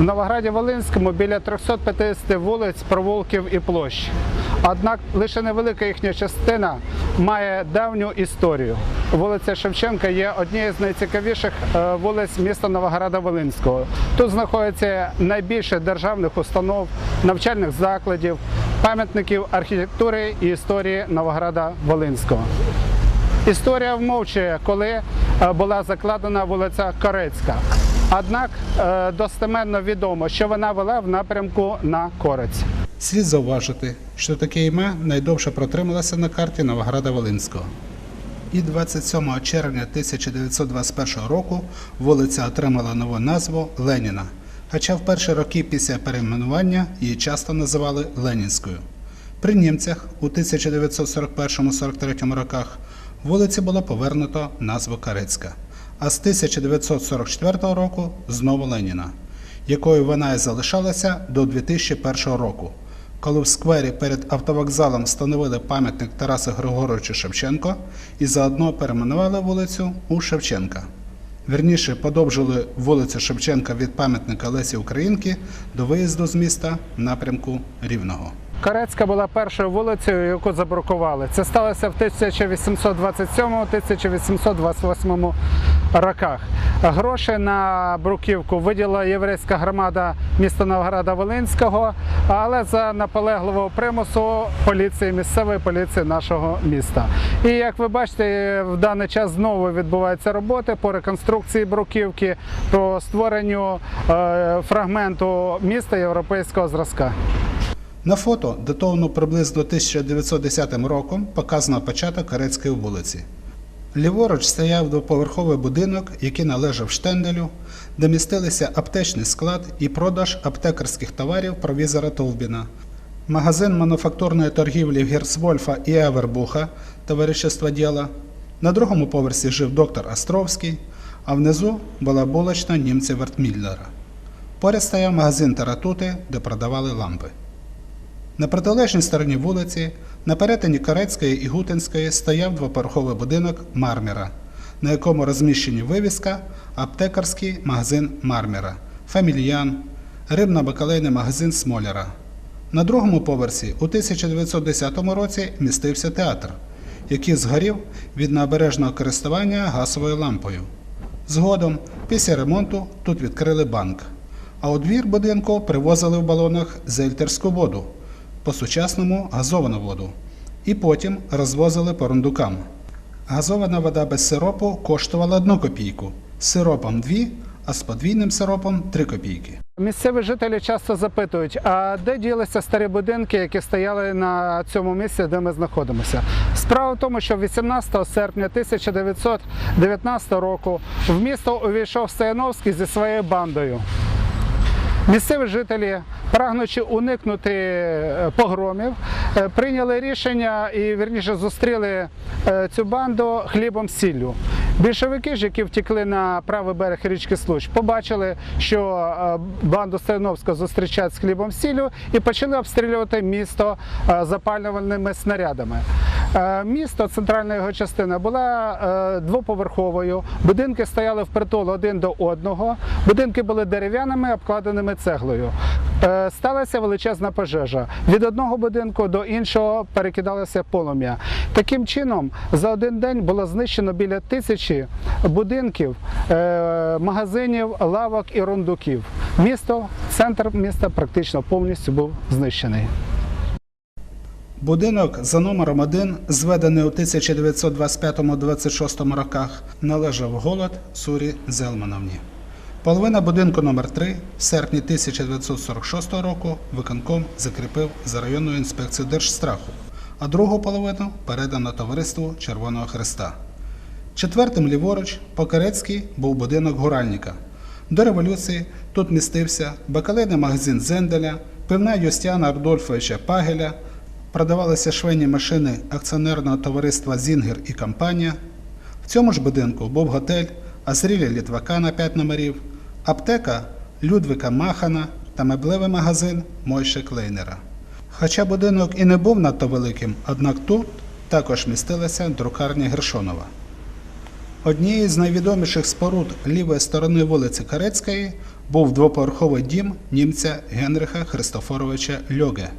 В Новограді Волинському біля 350 вулиць, провулків і площ. Однак лише невелика їхня частина має давню історію. Вулиця Шевченка є однією з найцікавіших е, вулиць міста Новограда Волинського. Тут знаходиться найбільше державних установ, навчальних закладів, пам'ятників архітектури і історії Новограда Волинського. Історія вмовчує, коли е, була закладена вулиця Корецька. Однак е, достеменно відомо, що вона вела в напрямку на Корець. Слід зауважити, що таке ім'я найдовше протрималося на карті Новограда Волинського. І 27 червня 1921 року вулиця отримала нову назву Леніна, хоча в перші роки після перейменування її часто називали Ленінською. При німцях у 1941-43 роках вулиці було повернуто назву Карицька, а з 1944 року знову Леніна, якою вона і залишалася до 2001 року, коли в сквері перед автовокзалом встановили пам'ятник Тарасу Григоровичу Шевченко і заодно перейменували вулицю у Шевченка. Вірніше подовжили вулицю Шевченка від пам'ятника Лесі Українки до виїзду з міста в напрямку Рівного. Корецька була першою вулицею, яку забрукували. Це сталося в 1827-1828 роках. Гроші на бруківку виділила єврейська громада міста Новограда Волинського, але за наполегливого примусу поліції місцевої поліції нашого міста. І як ви бачите, в даний час знову відбуваються роботи по реконструкції бруківки, по створенню е, фрагменту міста європейського зразка. На фото, датовано приблизно 1910 роком, показано початок Карецької вулиці. Ліворуч стояв двоповерховий будинок, який належав штенделю, де містилися аптечний склад і продаж аптекарських товарів провізора Товбіна, магазин мануфактурної торгівлі Герцвольфа і Евербуха товаришества діла. На другому поверсі жив доктор Островський, а внизу була булочна німця Вертміллера. Поряд стояв магазин Таратути, де продавали лампи. На протилежній стороні вулиці, на перетині Карецької і Гутинської, стояв двоповерховий будинок Марміра, на якому розміщені вивіска аптекарський магазин Марміра, Фамільян, рибно-бакалейний магазин Смоляра. На другому поверсі у 1910 році містився театр, який згорів від набережного користування газовою лампою. Згодом, після ремонту, тут відкрили банк. А у двір будинку привозили в балонах зельтерську воду, по-сучасному газовану воду, і потім розвозили по рундукам. Газована вода без сиропу коштувала 1 копійку, з сиропом 2, а з подвійним сиропом 3 копійки. Місцеві жителі часто запитують, а де ділися старі будинки, які стояли на цьому місці, де ми знаходимося? Справа в тому, що 18 серпня 1919 року в місто увійшов Стояновський зі своєю бандою. Місцеві жителі, прагнучи уникнути е, погромів, е, прийняли рішення і вірніше зустріли е, цю банду хлібом сіллю. Більшовики ж, які втекли на правий берег річки Случ, побачили, що банду Стояновського зустрічають з хлібом сіллю і почали обстрілювати місто запалювальними снарядами. Е, Місто, центральна його частина, була е, двоповерховою. Будинки стояли впритул один до одного. Будинки були дерев'яними, обкладеними цеглою. Е, Сталася величезна пожежа. Від одного будинку до іншого перекидалося полум'я. Таким чином, за один день було знищено біля тисячі будинків, магазинів, лавок і рундуків. Місто, центр міста практично повністю був знищений. Будинок за номером 1, зведений у 1925-26 роках, належав голод Сурі Зелмановні. Половина будинку номер 3 в серпні 1946 року виконком закріпив за районною інспекцією Держстраху, а другу половину передано товариству Червоного Христа. Четвертим ліворуч по-карецькій був будинок гуральника. До революції тут містився бакалейний магазин Зенделя, пивна Юстіана Ардольфовича Пагеля, продавалися швейні машини акціонерного товариства Зінгер і компанія. В цьому ж будинку був готель Азріля Літвака на 5 номерів, аптека Людвика Махана та меблевий магазин Мойше Клейнера. Хоча будинок і не був надто великим, однак тут також містилася друкарня Гершонова. Однією з найвідоміших споруд лівої сторони вулиці Карецької був двоповерховий дім німця Генриха Христофоровича Льоге.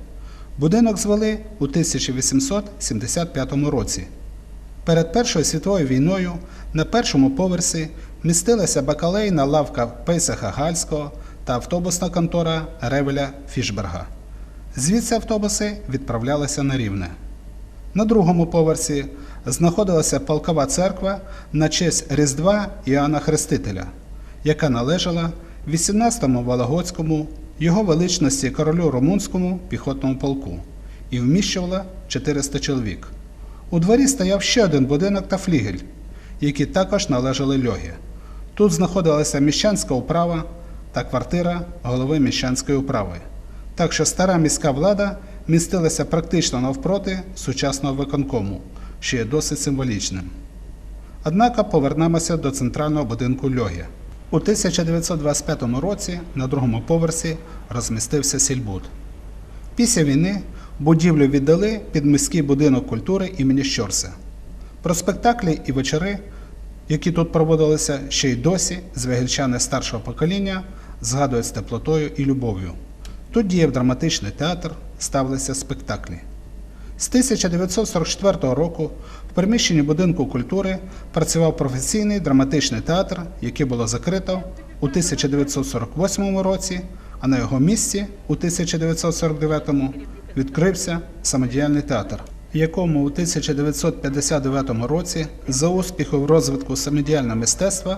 Будинок звели у 1875 році. Перед Першою світовою війною на першому поверсі містилася бакалейна лавка Пейсаха Гальського та автобусна контора Ревеля Фішберга. Звідси автобуси відправлялися на рівне. На другому поверсі знаходилася полкова церква на честь Різдва Іоанна Хрестителя, яка належала 18-му Вологодському, його величності королю Румунському піхотному полку і вміщувала 400 чоловік. У дворі стояв ще один будинок та флігель, які також належали льогі. Тут знаходилася міщанська управа та квартира голови міщанської управи. Так що стара міська влада містилася практично навпроти сучасного виконкому, що є досить символічним. Однак повернемося до центрального будинку Льогі. У 1925 році на другому поверсі розмістився сільбуд. Після війни будівлю віддали під міський будинок культури імені Щорса. Про спектаклі і вечори, які тут проводилися, ще й досі звегільчани старшого покоління згадують з теплотою і любов'ю. Тут діяв драматичний театр, ставилися спектаклі. З 1944 року в приміщенні будинку культури працював професійний драматичний театр, який було закрито у 1948 році, а на його місці у 1949 відкрився самодіяльний театр, якому у 1959 році за успіхи в розвитку самодіяльного мистецтва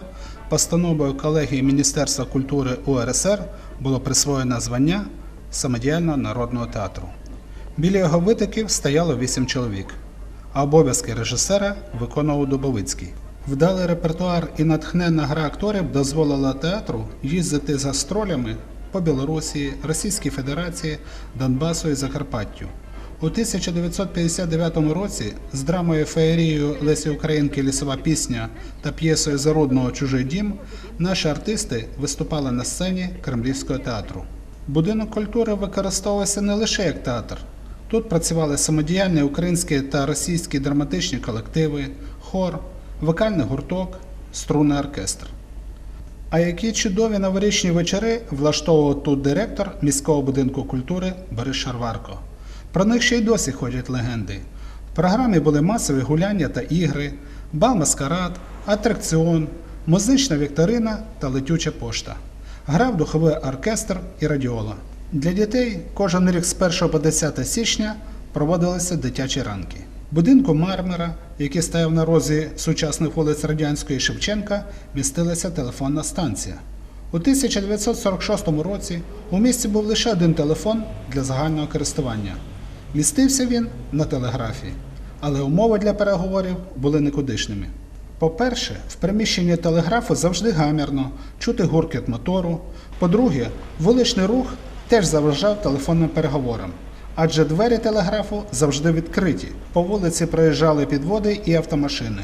постановою колегії Міністерства культури УРСР було присвоєно звання самодіяльного народного театру. Біля його витоків стояло вісім чоловік, а обов'язки режисера виконував Дубовицький. Вдалий репертуар і натхненна гра акторів дозволила театру їздити з гастролями по Білорусі, Російській Федерації, Донбасу і Закарпаттю. У 1959 році з драмою феєрією Лесі Українки Лісова пісня та п'єсою Зарудного Чужий дім наші артисти виступали на сцені Кремлівського театру. Будинок культури використовувався не лише як театр. Тут працювали самодіяльні українські та російські драматичні колективи, хор, вокальний гурток, струнний оркестр. А які чудові новорічні вечори влаштовував тут директор міського будинку культури Борис Шарварко. Про них ще й досі ходять легенди. В програмі були масові гуляння та ігри, бал-маскарад, атракціон, музична вікторина та летюча пошта. Грав духовий оркестр і радіола. Для дітей кожен рік з 1 по 10 січня проводилися дитячі ранки. Будинку Мармера, який стояв на розі сучасних вулиць Радянської Шевченка, містилася телефонна станція. У 1946 році у місті був лише один телефон для загального користування. Містився він на телеграфі, але умови для переговорів були никудишними. По-перше, в приміщенні телеграфу завжди гамірно, чути гуркіт мотору. По-друге, вуличний рух теж заважав телефонним переговорам, адже двері телеграфу завжди відкриті. По вулиці проїжджали підводи і автомашини.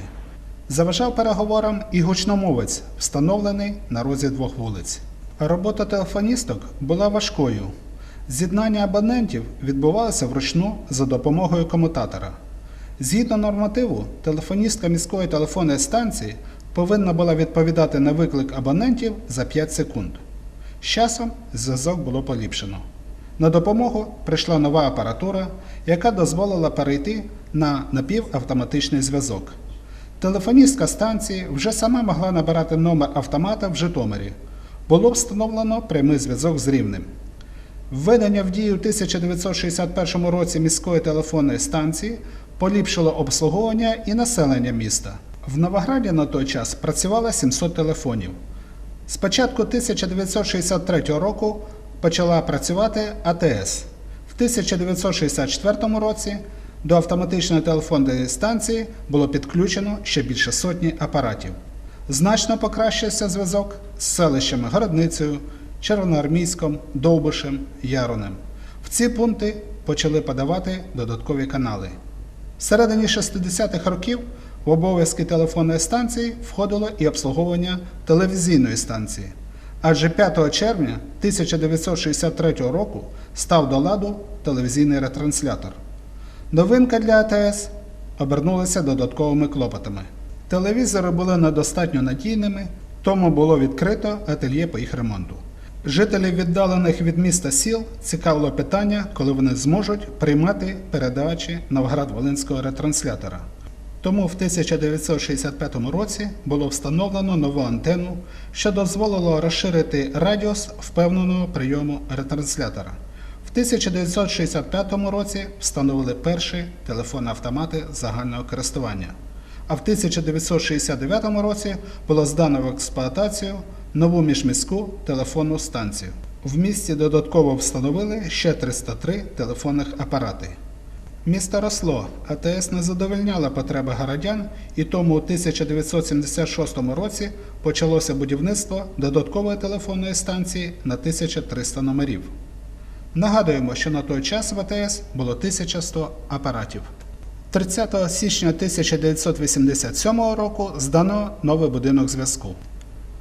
Заважав переговорам і гучномовець, встановлений на розі двох вулиць. Робота телефоністок була важкою. З'єднання абонентів відбувалося вручну за допомогою комутатора. Згідно нормативу, телефоністка міської телефонної станції повинна була відповідати на виклик абонентів за 5 секунд. З часом зв'язок було поліпшено. На допомогу прийшла нова апаратура, яка дозволила перейти на напівавтоматичний зв'язок. Телефоністка станції вже сама могла набирати номер автомата в Житомирі. Було встановлено прямий зв'язок з рівнем. Введення в дію у 1961 році міської телефонної станції поліпшило обслуговування і населення міста. В Новограді на той час працювало 700 телефонів. З початку 1963 року почала працювати АТС. В 1964 році до автоматичної телефонної станції було підключено ще більше сотні апаратів. Значно покращився зв'язок з селищами Городницею, Червоноармійськом, Довбишем, Яронем. В ці пункти почали подавати додаткові канали. В середині 60-х років в обов'язки телефонної станції входило і обслуговування телевізійної станції. Адже 5 червня 1963 року став до ладу телевізійний ретранслятор. Новинка для АТС обернулася додатковими клопотами. Телевізори були недостатньо надійними, тому було відкрито ательє по їх ремонту. Жителів віддалених від міста сіл цікавило питання, коли вони зможуть приймати передачі Новград-Волинського ретранслятора. Тому в 1965 році було встановлено нову антенну, що дозволило розширити радіус впевненого прийому ретранслятора. В 1965 році встановили перші телефони-автомати загального користування. А в 1969 році було здано в експлуатацію нову міжміську телефонну станцію. В місті додатково встановили ще 303 телефонних апарати. Місто росло, АТС не задовольняла потреби городян, і тому у 1976 році почалося будівництво додаткової телефонної станції на 1300 номерів. Нагадуємо, що на той час в АТС було 1100 апаратів. 30 січня 1987 року здано новий будинок зв'язку.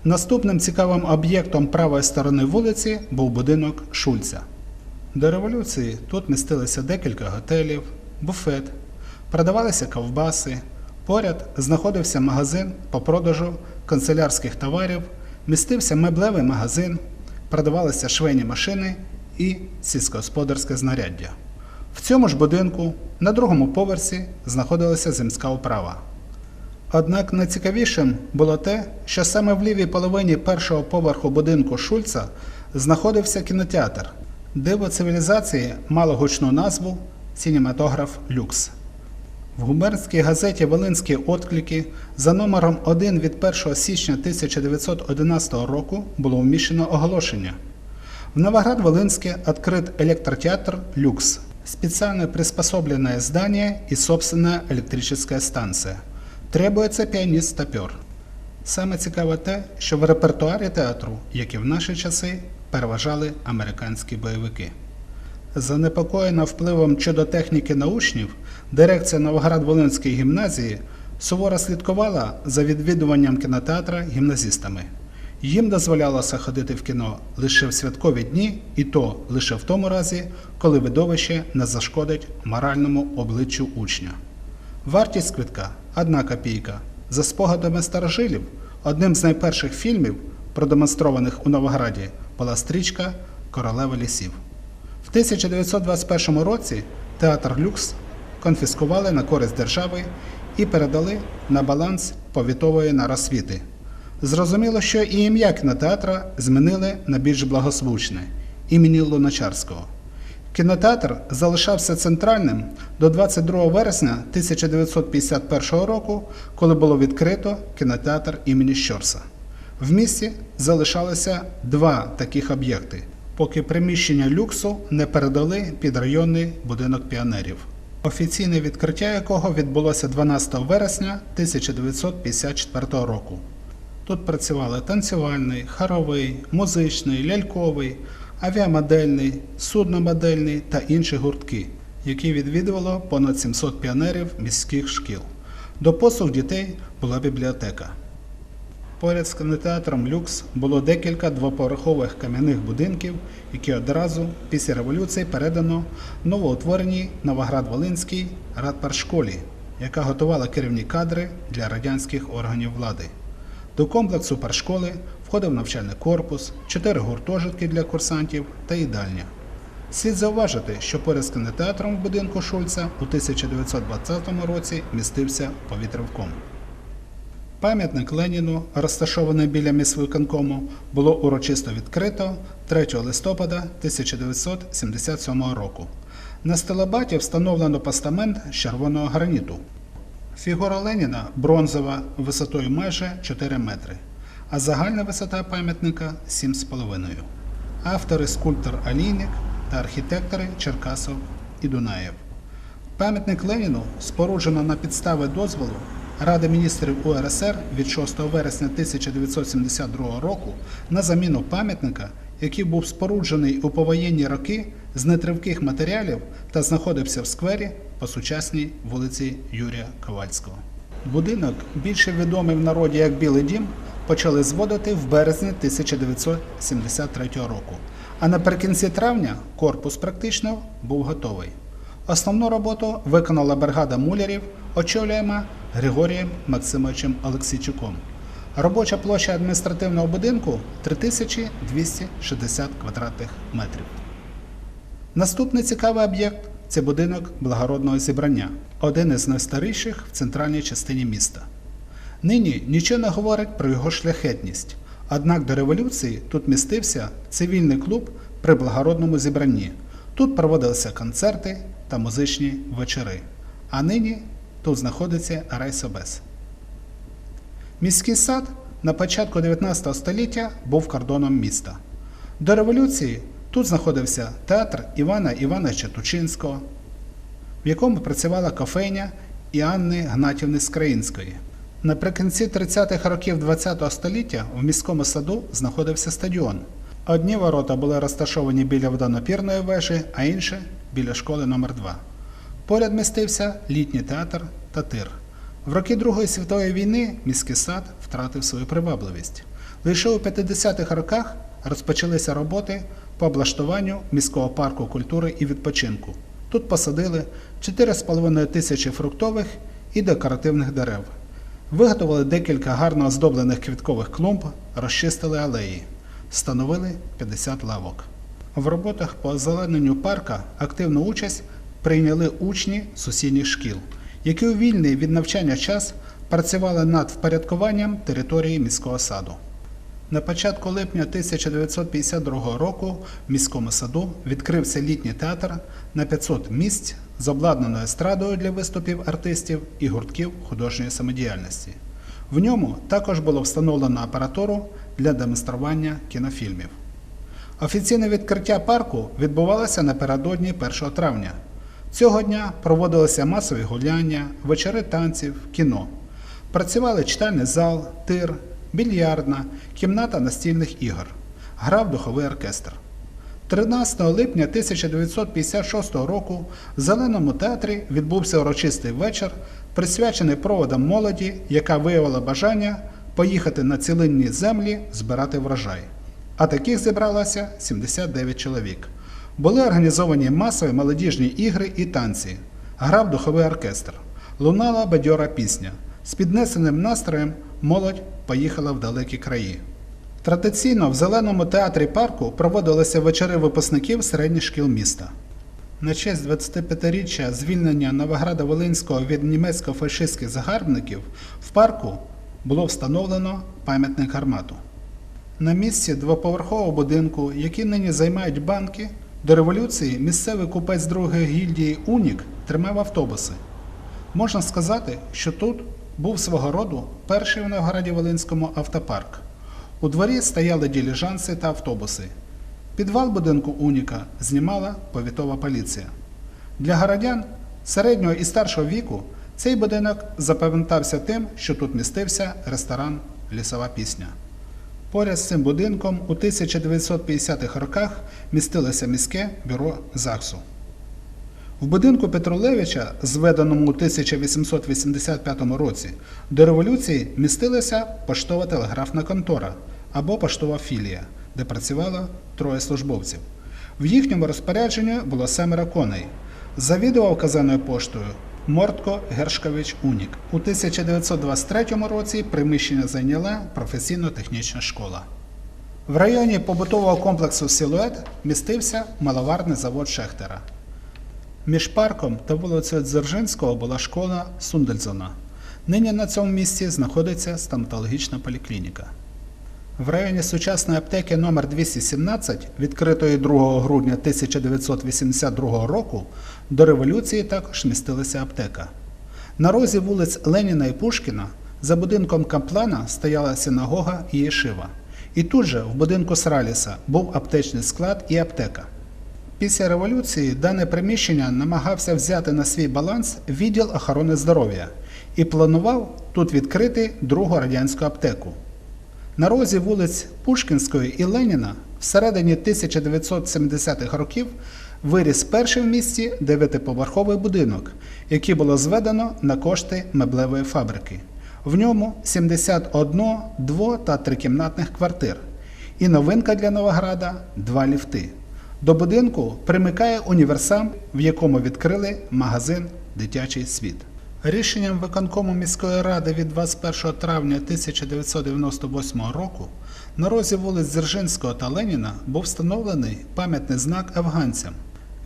Наступним цікавим об'єктом правої сторони вулиці був будинок Шульца. До революції тут містилися декілька готелів, буфет, продавалися ковбаси. Поряд знаходився магазин по продажу канцелярських товарів, містився меблевий магазин, продавалися швейні машини і сільськогосподарське знаряддя. В цьому ж будинку на другому поверсі знаходилася земська управа. Однак найцікавішим було те, що саме в лівій половині першого поверху будинку Шульца знаходився кінотеатр, диво цивілізації мало гучну назву Сінематограф Люкс. В губернській газеті Волинські отклики за номером 1 від 1 січня 1911 року було вміщено оголошення. В Новоград-Волынске открыт электротеатр «Люкс», специально приспособленное здание и собственная электрическая станция. Требується піаніст-тапер. Саме цікаве те, що в репертуарі театру, як і в наші часи, переважали американські бойовики. Занепокоєна впливом чудотехніки на учнів, дирекція Новоград-Волинської гімназії суворо слідкувала за відвідуванням кінотеатра гімназістами. Їм дозволялося ходити в кіно лише в святкові дні, і то лише в тому разі, коли видовище не зашкодить моральному обличчю учня. Вартість квитка одна копійка. За спогадами старожилів, одним з найперших фільмів, продемонстрованих у Новограді, була стрічка Королева лісів. В 1921 році театр Люкс конфіскували на користь держави і передали на баланс повітової наросвіти. Зрозуміло, що і ім'я кінотеатра змінили на більш благозвучне імені Луначарського. Кінотеатр залишався центральним до 22 вересня 1951 року, коли було відкрито кінотеатр імені Щорса. В місті залишалося два таких об'єкти, поки приміщення люксу не передали під районний будинок піонерів, офіційне відкриття якого відбулося 12 вересня 1954 року. Тут працювали танцювальний, хоровий, музичний, ляльковий, авіамодельний, судномодельний та інші гуртки, які відвідувало понад 700 піонерів міських шкіл. До послуг дітей була бібліотека. Поряд з кінотеатром Люкс було декілька двоповерхових кам'яних будинків, які одразу після революції передано новоутвореній Новоград-Волинській радпаршколі, яка готувала керівні кадри для радянських органів влади. До комплексу паршколи входив навчальний корпус, чотири гуртожитки для курсантів та їдальня. Слід зауважити, що поряд з кінотеатром в будинку Шульца у 1920 році містився повітрявком. Пам'ятник Леніну, розташований біля міськвиконкому, було урочисто відкрито 3 листопада 1977 року. На стелебаті встановлено постамент з червоного граніту. Фігура Леніна бронзова висотою майже 4 метри, а загальна висота пам'ятника 7,5. Автори скульптор Алійник та архітектори Черкасов і Дунаєв. Пам'ятник Леніну споруджено на підстави дозволу Ради міністрів УРСР від 6 вересня 1972 року на заміну пам'ятника, який був споруджений у повоєнні роки з нетривких матеріалів та знаходився в сквері по сучасній вулиці Юрія Ковальського. Будинок, більше відомий в народі як Білий дім, почали зводити в березні 1973 року. А наприкінці травня корпус практично був готовий. Основну роботу виконала бригада мулярів, очолюєма Григорієм Максимовичем Олексійчуком. Робоча площа адміністративного будинку 3260 квадратних метрів. Наступний цікавий об'єкт це будинок благородного зібрання, один із найстаріших в центральній частині міста. Нині нічого не говорить про його шляхетність, однак до революції тут містився цивільний клуб при благородному зібранні. Тут проводилися концерти та музичні вечори. А нині тут знаходиться райсобес. Міський сад на початку 19 століття був кордоном міста. До революції тут знаходився театр Івана Івановича Тучинського, в якому працювала кофейня Іанни Гнатівни Скраїнської. Наприкінці 30-х років ХХ століття в міському саду знаходився стадіон. Одні ворота були розташовані біля водонапірної вежі, а інші біля школи номер 2 Поряд містився літній театр та тир. В роки Другої світової війни міський сад втратив свою привабливість. Лише у 50-х роках розпочалися роботи по облаштуванню міського парку культури і відпочинку. Тут посадили 4,5 тисячі фруктових і декоративних дерев. Виготовили декілька гарно оздоблених квіткових клумб, розчистили алеї, встановили 50 лавок. В роботах по озелененню парка активну участь прийняли учні сусідніх шкіл, які у вільний від навчання час працювали над впорядкуванням території міського саду. На початку липня 1952 року в міському саду відкрився літній театр на 500 місць з обладнаною естрадою для виступів артистів і гуртків художньої самодіяльності. В ньому також було встановлено апаратуру для демонстрування кінофільмів. Офіційне відкриття парку відбувалося напередодні 1 травня. Цього дня проводилися масові гуляння, вечори танців, кіно. Працювали читальний зал, тир, більярдна, кімната настільних ігор. Грав духовий оркестр. 13 липня 1956 року в Зеленому театрі відбувся урочистий вечір, присвячений проводам молоді, яка виявила бажання поїхати на цілинні землі збирати врожай. А таких зібралося 79 чоловік. Були організовані масові молодіжні ігри і танці. Грав духовий оркестр. Лунала бадьора пісня. З піднесеним настроєм молодь поїхала в далекі краї. Традиційно в Зеленому театрі парку проводилися вечори випускників середніх шкіл міста. На честь 25-річчя звільнення Новограда Волинського від німецько-фашистських загарбників в парку було встановлено пам'ятник гармату. На місці двоповерхового будинку, який нині займають банки, до революції місцевий купець другої гільдії Унік тримав автобуси. Можна сказати, що тут був свого роду перший в Новгороді Волинському автопарк. У дворі стояли діліжанси та автобуси. Підвал будинку Уніка знімала повітова поліція. Для городян середнього і старшого віку цей будинок запам'ятався тим, що тут містився ресторан Лісова пісня. Поряд з цим будинком у 1950-х роках містилося міське бюро ЗАГСу. В будинку Петрулевича, зведеному у 1885 році, до революції містилася поштова телеграфна контора або поштова філія, де працювало троє службовців. В їхньому розпорядженні було семеро коней. Завідував казаною поштою Мортко Гершкович Унік. У 1923 році приміщення зайняла професійно-технічна школа. В районі побутового комплексу Силует містився маловарний завод Шехтера. Між парком та вулицею Дзержинського була школа Сундельзона. Нині на цьому місці знаходиться стоматологічна поліклініка. В районі сучасної аптеки номер 217, відкритої 2 грудня 1982 року, до революції також містилася аптека. На розі вулиць Леніна і Пушкіна за будинком Каплана стояла синагога і Єшива. І тут же, в будинку Сраліса, був аптечний склад і аптека. Після революції дане приміщення намагався взяти на свій баланс відділ охорони здоров'я і планував тут відкрити другу радянську аптеку. На розі вулиць Пушкінської і Леніна всередині 1970-х років виріс перший в місті дев'ятиповерховий будинок, який було зведено на кошти меблевої фабрики. В ньому 71 дво- та трикімнатних квартир. І новинка для Новограда два ліфти. До будинку примикає універсам, в якому відкрили магазин Дитячий світ. Рішенням виконкому міської ради від 21 травня 1998 року на розі вулиць Дзержинського та Леніна був встановлений пам'ятний знак афганцям.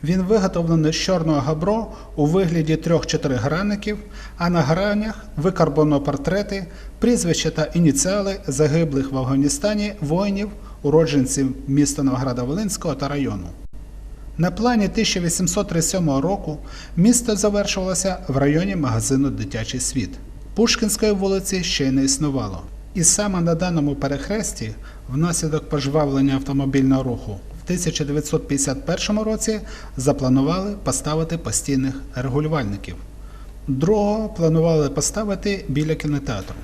Він виготовлений з чорного габро у вигляді трьох-чотирьох граників, а на гранях викарбоно портрети, прізвища та ініціали загиблих в Афганістані воїнів, уродженців міста Новограда Волинського та району. На плані 1837 року місто завершувалося в районі магазину Дитячий світ. Пушкінської вулиці ще й не існувало. І саме на даному перехресті, внаслідок пожвавлення автомобільного руху, в 1951 році запланували поставити постійних регулювальників. Другого планували поставити біля кінотеатру.